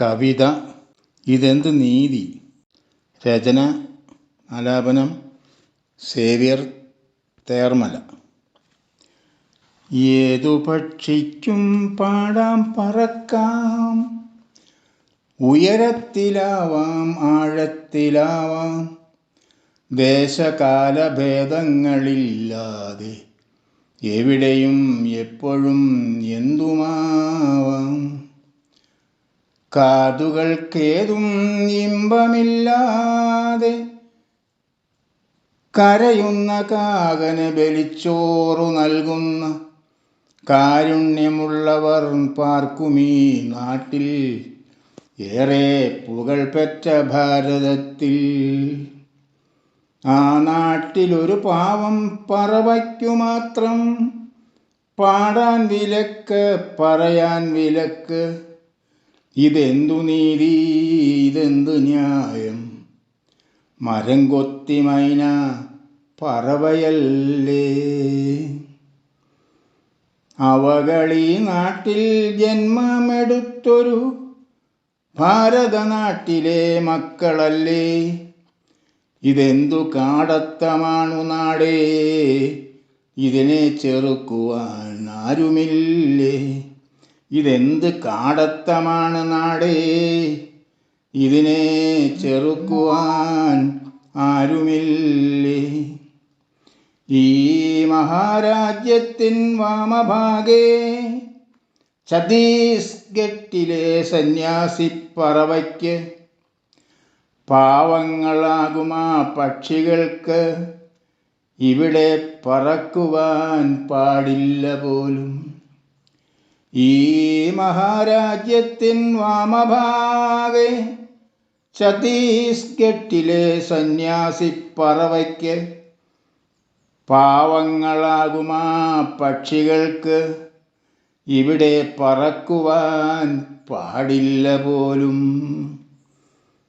കവിത ഇതെന്ത് നീതി? രചന ആലാപനം സേവ്യർ തേർമല. ഏതു പക്ഷിക്കും പാടാം പറക്കാം. ഉയരത്തിലാവാം ആഴത്തിലാവാം. ദേശകാലഭേദങ്ങളില്ലാതെ എവിടെയും എപ്പോഴും എന്തുമാവാം കാതുകൾക്കേതും ഇമ്പമില്ലാതെ കരയുന്ന കാകന് ബലിച്ചോറു നൽകുന്ന കാരുണ്യമുള്ളവർ പാർക്കുമീ നാട്ടിൽ. ഏറെ പുകൾ പെറ്റ ഭാരതത്തിൽ ആ നാട്ടിലൊരു പാവം പറവയ്ക്കു മാത്രം പാടാൻ വിലക്ക് പറയാൻ വിലക്ക്. ഇതെന്തു നീതി ഇതെന്തു ന്യായം? മരം കൊത്തി മൈന പറവയല്ലേ? അവകളി നാട്ടിൽ ജന്മമെടുത്തൊരു ഭാരതനാട്ടിലെ മക്കളല്ലേ? ഇതെന്തു കാടത്തമാണു നാടേ? ഇതിനെ ചെറുക്കുവാൻ ആരുമില്ലേ? ഇതെന്ത് കാടത്തമാണ് നാടേ? ഇതിനെ ചെറുക്കുവാൻ ആരുമില്ലേ? ഈ മഹാരാജ്യത്തിൻ വാമഭാഗേ ഛത്തീസ്ഗഡിലെ സന്യാസി പറവയ്ക്ക് പാവങ്ങളാകുമാ പക്ഷികൾക്ക്. ഇവിടെ പറക്കുവാൻ പാടില്ല പോലും. ഈ മഹാരാജ്യത്തിൻ വാമഭാഗെ ഛത്തീസ്ഗഡിലെ സന്യാസി പറവയ്ക്ക് പാവങ്ങളാകുമാ പക്ഷികൾക്ക് ഇവിടെ പറക്കുവാൻ പാടില്ല പോലും.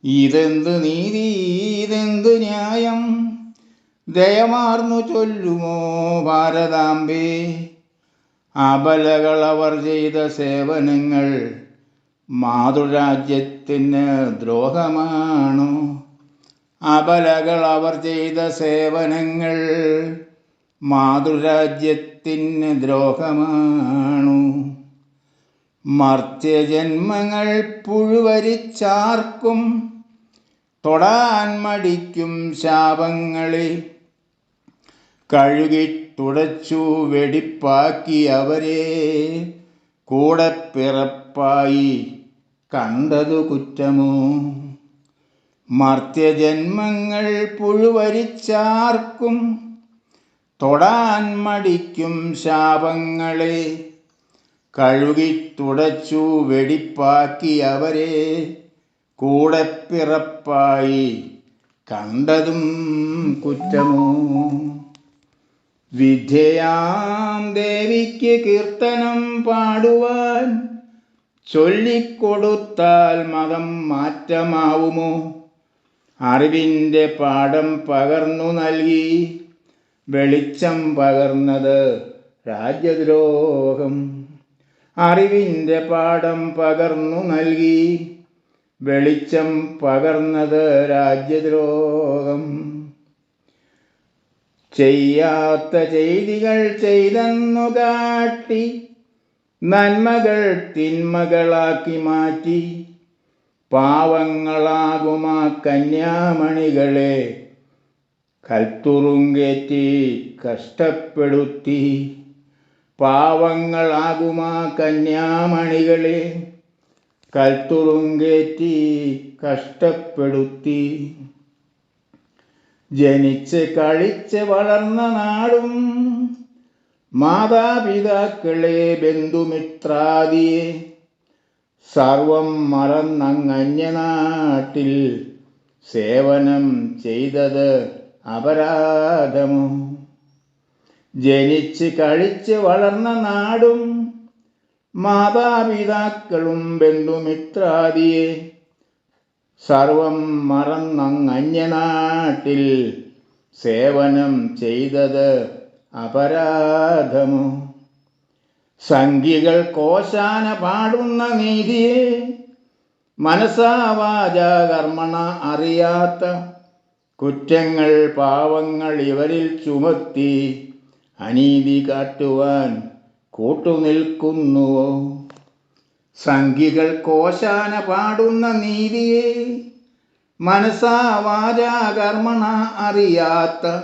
ഇതെന്ത് നീതി ഇതെന്ത് ന്യായം? ദയമാർന്നു ചൊല്ലുമോ ഭാരതാംബേ. അബലകൾ അവർ ചെയ്ത സേവനങ്ങൾ മാതൃരാജ്യത്തിന് ദ്രോഹമാണോ. അബലകൾ അവർ ചെയ്ത സേവനങ്ങൾ മാതൃരാജ്യത്തിന് ദ്രോഹമാണു. മർത്യജന്മങ്ങൾ പുഴുവരിച്ചാർക്കും തൊടാൻ മടിക്കും ശാപങ്ങളിൽ കഴുകി തുടച്ചു വെടിപ്പാക്കി അവരെ കൂടെ പിറപ്പായി കണ്ടതു കുറ്റമോ? മർത്യജന്മങ്ങൾ പുഴുവരിച്ചാർക്കും തൊടാൻ മടിക്കും ശാപങ്ങളെ. കഴുകി തുടച്ചു വെടിപ്പാക്കി അവരെ കൂടെ പിറപ്പായി കണ്ടതും കുറ്റമോ? വിദ്യയാം ദേവിക്ക് കീർത്തനം പാടുവാൻ ചൊല്ലിക്കൊടുത്താൽ മതം മാറ്റമാവുമോ? അറിവിന്റെ പാഠം പകർന്നു നൽകി വെളിച്ചം പകർന്നത് രാജ്യദ്രോഹം. അറിവിന്റെ പാഠം പകർന്നു നൽകി വെളിച്ചം പകർന്നത് രാജ്യദ്രോഹം. ചെയ്യാത്ത ചെയ്തികൾ ചെയ്തെന്നു കാട്ടി നന്മകൾ തിന്മകളാക്കി മാറ്റി പാവങ്ങളാകുമാ കന്യാമണികളെ കൽത്തുറുങ്കേറ്റി കഷ്ടപ്പെടുത്തി പാവങ്ങളാകുമാ കന്യാമണികളെ കൽത്തുറുങ്കേറ്റി കഷ്ടപ്പെടുത്തി ജനിച്ച് കളിച്ച് വളർന്ന നാടും മാതാപിതാക്കളെ ബന്ധുമിത്രാദിയെ സർവം മറന്നങ്ങഞ്ഞ നാട്ടിൽ സേവനം ചെയ്തത് അപരാധമോ ജനിച്ച് കളിച്ച് വളർന്ന നാടും മാതാപിതാക്കളും ബന്ധുമിത്രാദിയെ സർവം മറന്നങ്ങന്യനാട്ടിൽ സേവനം ചെയ്തത് അപരാധമോ? സംഖികൾ കോശാന പാടുന്ന നീതിയെ മനസാവാച കർമ്മണ അറിയാത്ത കുറ്റങ്ങൾ പാവങ്ങൾ ഇവരിൽ ചുമത്തി അനീതി കാട്ടുവാൻ കൂട്ടുനിൽക്കുന്നുവോ? സംഘികൾ കോശാന പാടുന്ന നീതിയെ മനസാ വാച അറിയാത്ത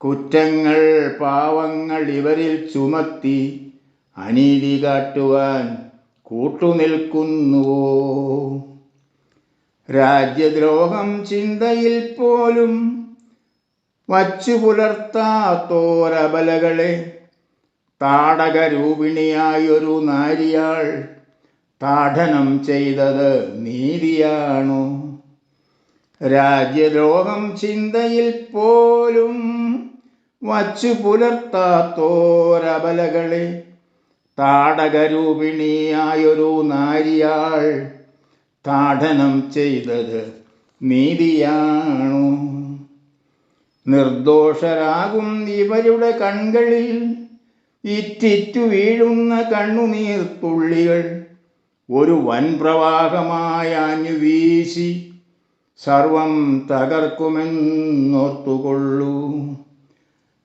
കുറ്റങ്ങൾ പാവങ്ങൾ ഇവരിൽ ചുമത്തി അനീതി കാട്ടുവാൻ കൂട്ടുനിൽക്കുന്നുവോ? രാജ്യദ്രോഹം ചിന്തയിൽ പോലും വച്ചു പുലർത്താത്തോരബലകളെ താടകരൂപിണിയായൊരു നാരിയാൾ താഠനം ചെയ്തത് നീതിയാണോ. രാജ്യദ്രോഹം ചിന്തയിൽ പോലും വച്ചു പുലർത്താത്തോരബലകളെ. താടകരൂപിണിയായൊരു നാരിയാൾ താടനം ചെയ്തത് നീതിയാണു. നിർദോഷരാകും ഇവരുടെ കൺകളിൽ. ഇറ്റിറ്റു വീഴുന്ന കണ്ണുനീർത്തുള്ളികൾ ഒരു വൻപ്രവാഹമായാഞ്ഞു വീശി സർവം തകർക്കുമെന്നോർത്തുകൊള്ളൂ.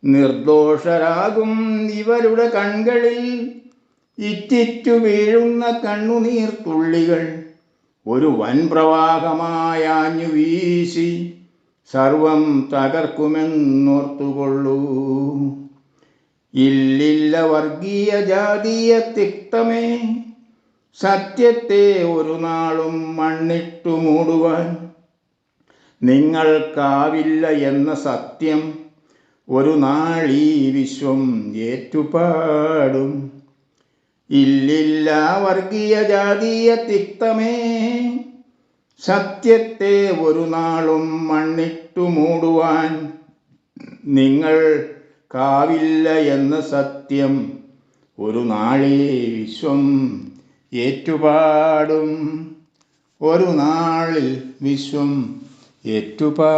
നിർദോഷരാകും ഇവരുടെ കൺകളിൽ. ഇറ്റിറ്റു വീഴുന്ന കണ്ണുനീർത്തുള്ളികൾ ഒരു വൻപ്രവാഹമായാഞ്ഞു വീശി സർവം തകർക്കുമെന്നോർത്തുകൊള്ളൂ. ഇല്ലില്ല വർഗീയ ജാതീയ തിക്തമേ. സത്യത്തെ ഒരു നാളും മണ്ണിട്ടു മൂടുവാൻ നിങ്ങൾക്കാവില്ല എന്ന സത്യം ഒരു നാളീ വിശ്വം ഏറ്റുപാടും. ഇല്ലില്ല വർഗീയ ജാതീയ തിക്തമേ സത്യത്തെ ഒരു നാളും മണ്ണിട്ടു മൂടുവാൻ നിങ്ങൾ കാവില്ല എന്ന സത്യം ഒരു നാളേ വിശ്വം ഏറ്റുപാടും. ഒരു നാളിൽ വിശ്വം ഏറ്റുപാടും.